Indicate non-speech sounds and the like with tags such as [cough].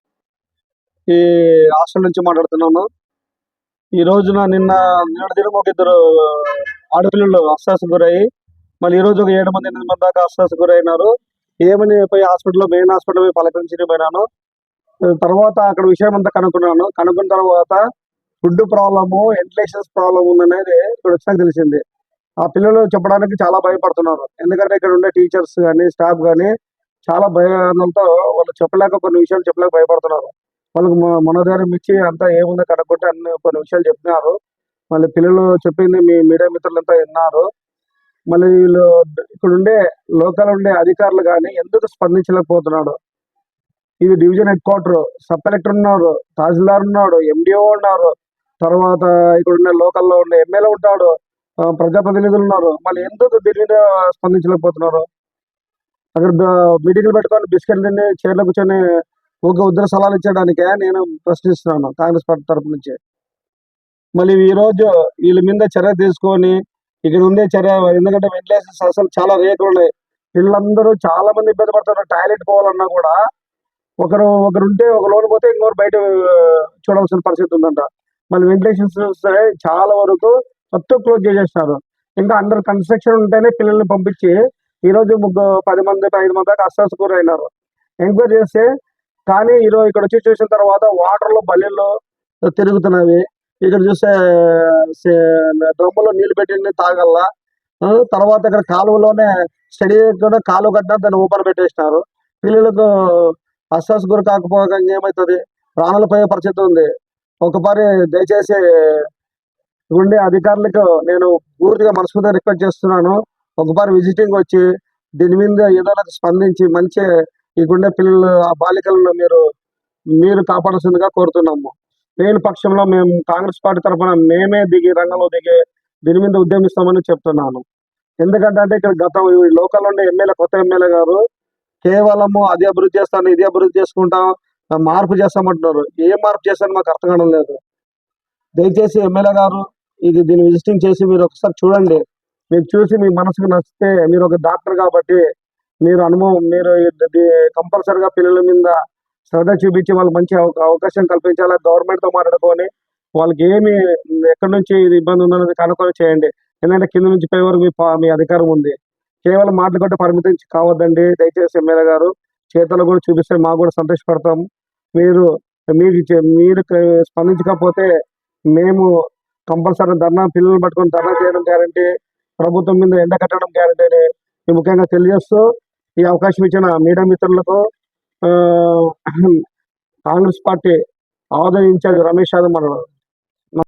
ఈ హాస్టల్ నుంచి మాట్లాడుతున్నాను. ఈ రోజున నిన్న నిన్న దినం ఒక ఇద్దరు ఆడపిల్లలు అస్సాస్ గురయ్యి మళ్ళీ ఈ రోజు ఒక ఏడు మంది ఎనిమిది మంది దాకా అస్సాస్ గురైనారు. ఏమని పోయి హాస్పిటల్లో మెయిన్ హాస్పిటల్ పోయి పలకరించి పోయినాను. తర్వాత అక్కడ విషయం అంతా కనుక్కున్నాను. కనుక్కున్న తర్వాత ఫుడ్ ప్రాబ్లము వెంటిలేషన్స్ ప్రాబ్లం ఉందనేది ఇక్కడ వచ్చినాక తెలిసింది. ఆ పిల్లలు చెప్పడానికి చాలా భయపడుతున్నారు. ఎందుకంటే ఇక్కడ ఉండే టీచర్స్ కానీ స్టాఫ్ కానీ చాలా భయాలతో వాళ్ళు చెప్పలేక కొన్ని విషయాలు చెప్పలేక భయపడుతున్నారు. వాళ్ళకి మనోధైర్యం ఇచ్చి అంతా ఏముందో కనుక్కుంటే అన్ని కొన్ని విషయాలు చెప్తున్నారు మళ్ళీ పిల్లలు చెప్పింది మీ మీడియా మిత్రులంతా విన్నారు. మళ్ళీ వీళ్ళు ఇక్కడ ఉండే లోకల్ ఉండే అధికారులు కానీ ఎందుకు స్పందించలేకపోతున్నాడు? ఇది division head quarter sub collector ఉన్నారు తహసీల్దార్ ఉన్నాడు ఎండిఓ ఉన్నారు. తర్వాత ఇక్కడ ఉండే లోకల్లో ఉండే ఎమ్మెల్యే ఉంటాడు ప్రజాప్రతినిధులు ఉన్నారు. మళ్ళీ ఎందుకు దీని మీద స్పందించలేకపోతున్నారు? అక్కడ మీటింగ్లు పెట్టుకొని బిస్కెట్ తిని చైర్లో కూర్చొని ఒక ఉద్ర సలహాలు ఇచ్చడానికే నేను ప్రశ్నిస్తున్నాను కాంగ్రెస్ పార్టీ తరపు నుంచి. మళ్ళీ ఈ రోజు వీళ్ళ మీద చర్య తీసుకొని ఇక్కడ ఉండే చర్య ఎందుకంటే వెంటిలేషన్స్ అసలు చాలా రేట్లు ఉన్నాయి. వీళ్ళందరూ చాలా మంది ఇబ్బంది పడుతున్నారు. టాయిలెట్ పోవాలన్నా కూడా ఒకరు ఒకరు ఉంటే ఒక లోన్ పోతే ఇంకొకరు బయట చూడాల్సిన పరిస్థితి ఉందంట. మళ్ళీ వెంటిలేషన్స్ చాలా వరకు మొత్తం క్లోజ్ చేసేస్తారు ఇంకా అండర్ కన్స్ట్రక్షన్ ఉంటేనే పిల్లల్ని పంపించి ఈ రోజు ముగ్గురు పది మంది ఐదు మంది దాకా అస్సాస్ అయినారు. ఎంక్వైరీ చేస్తే కానీ ఈరోజు ఇక్కడ వచ్చి చూసిన తర్వాత వాటర్లో బల్లెల్లో తిరుగుతున్నవి. ఇక్కడ చూస్తే డ్రమ్ములో నీళ్ళు పెట్టి తాగల్లా. తర్వాత ఇక్కడ కాలువలోనే స్టడీ కాలువ కట్టినా దాన్ని ఓపెన్ పెట్టేసినారు. పిల్లలకు అస్సాస్ గురి కాకపోగా ఏమవుతుంది ప్రాణాలు పోయే పరిస్థితి ఉంది. ఒకసారి దయచేసి ఉండే అధికారులకు నేను పూర్తిగా మనస్ఫూర్తిగా రిక్వెస్ట్ చేస్తున్నాను. ఒకసారి విజిటింగ్ వచ్చి దీని మీద ఏదైనా స్పందించి మంచి ఈ గుండె పిల్లలు ఆ బాలికలను మీరు మీరు కాపాడాల్సిందిగా కోరుతున్నాము. లేని పక్షంలో మేము కాంగ్రెస్ పార్టీ తరఫున మేమే దిగి రంగంలో దిగి దీని మీద ఉద్యమిస్తామని చెప్తున్నాను. ఎందుకంటే అంటే ఇక్కడ గతం ఈ లోకల్ ఉండే ఎమ్మెల్యే కొత్త ఎమ్మెల్యే గారు కేవలము అది అభివృద్ధి చేస్తాను ఇది అభివృద్ధి చేసుకుంటాం మార్పు చేస్తామంటున్నారు. ఏ మార్పు చేస్తాను మాకు అర్థం కావడం లేదు. దయచేసి ఎమ్మెల్యే గారు ఇది దీన్ని విజిటింగ్ చేసి మీరు ఒకసారి చూడండి. మీరు చూసి మీ మనసుకు నచ్చితే మీరు ఒక డాక్టర్ కాబట్టి మీరు అనుభవం మీరు కంపల్సరిగా పిల్లల మీద శ్రద్ధ చూపించి వాళ్ళకి మంచి అవకాశం కల్పించాలా? గవర్నమెంట్తో మాట్లాడుకొని వాళ్ళకి ఏమి ఎక్కడి నుంచి ఇది ఇబ్బంది ఉందన్నది కనుక్కొని చేయండి. ఎందుకంటే కింద నుంచి పై వరకు మీ మీ అధికారం ఉంది. కేవలం మాటలు కొట్టి పరిమితం కావద్దండి. దయచేసి ఎమ్మెల్యే గారు చేతలు కూడా చూపిస్తే మాకు కూడా సంతోషపడతాం. మీరు మీకు మీరు స్పందించకపోతే మేము కంపల్సరీ ధర్నా పిల్లలు పట్టుకొని ధర్నా చేయడం గ్యారంటీ ప్రభుత్వం మీద ఎండ కట్టడం గ్యారంటీ అని ముఖ్యంగా తెలియజేస్తూ ఈ అవకాశం ఇచ్చిన మీడియా మిత్రులకు [clears throat] కాంగ్రెస్ పార్టీ ఆదాయ ఇన్ఛార్జ్ రమేష్ యాదవ్ మన